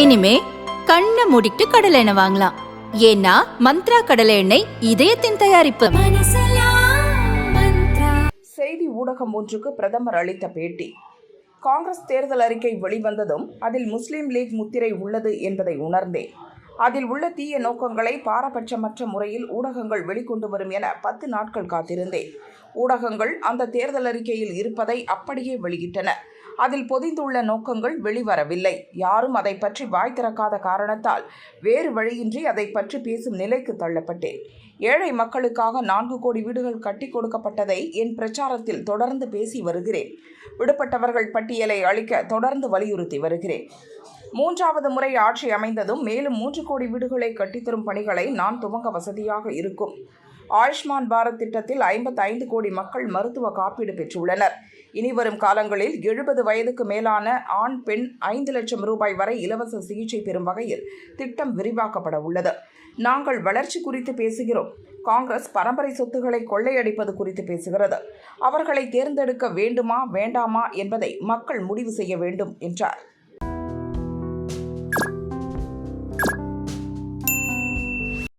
இனிமே கண்ணை மூடிட்டு கடலை எண்ணெய் வாங்கலாம். ஏன்னா மந்த்ரா கடலை எண்ணெய் இதயத்தின் தயாரிப்பு. செய்தி ஊடகம் ஒன்றுக்கு பிரதமர் அளித்த பேட்டி. காங்கிரஸ் தேர்தல் அறிக்கை வெளிவந்ததும் அதில் முஸ்லீம் லீக் முத்திரை உள்ளது என்பதை உணர்ந்தேன். அதில் உள்ள தீய நோக்கங்களை பாரபட்சமற்ற முறையில் ஊடகங்கள் வெளிக்கொண்டு வரும் என பத்து நாட்கள் காத்திருந்தேன். ஊடகங்கள் அந்த தேர்தல் அறிக்கையில் இருப்பதை அப்படியே வெளியிட்டன. அதில் பொதிந்துள்ள நோக்கங்கள் வெளிவரவில்லை. யாரும் அதை பற்றி வாய் திறக்காத காரணத்தால் வேறு வழியின்றி அதை பற்றி பேசும் நிலைக்கு தள்ளப்பட்டேன். ஏழை மக்களுக்காக நான்கு கோடி வீடுகள் கட்டி கொடுக்கப்பட்டதை என் பிரச்சாரத்தில் தொடர்ந்து பேசி வருகிறேன். விடுபட்டவர்கள் பட்டியலை அளிக்க தொடர்ந்து வலியுறுத்தி வருகிறேன். மூன்றாவது முறை ஆட்சி அமைந்ததும் மேலும் மூன்று கோடி வீடுகளை கட்டித்தரும் பணிகளை நான் துவங்க வசதியாக இருக்கும். ஆயுஷ்மான் பாரத் திட்டத்தில் ஐம்பத்தைந்து கோடி மக்கள் மருத்துவ காப்பீடு பெற்றுள்ளனர். இனி வரும் காலங்களில் எழுபது வயதுக்கு மேலான ஆண் பெண் ஐந்து லட்சம் ரூபாய் வரை இலவச சிகிச்சை பெறும் வகையில் திட்டம் விரிவாக்கப்பட உள்ளது. நாங்கள் வளர்ச்சி குறித்து பேசுகிறோம். காங்கிரஸ் பரம்பரை சொத்துக்களை கொள்ளையடிப்பது குறித்து பேசுகிறது. அவர்களை தேர்ந்தெடுக்க வேண்டுமா வேண்டாமா என்பதை மக்கள் முடிவு செய்ய வேண்டும் என்றார்.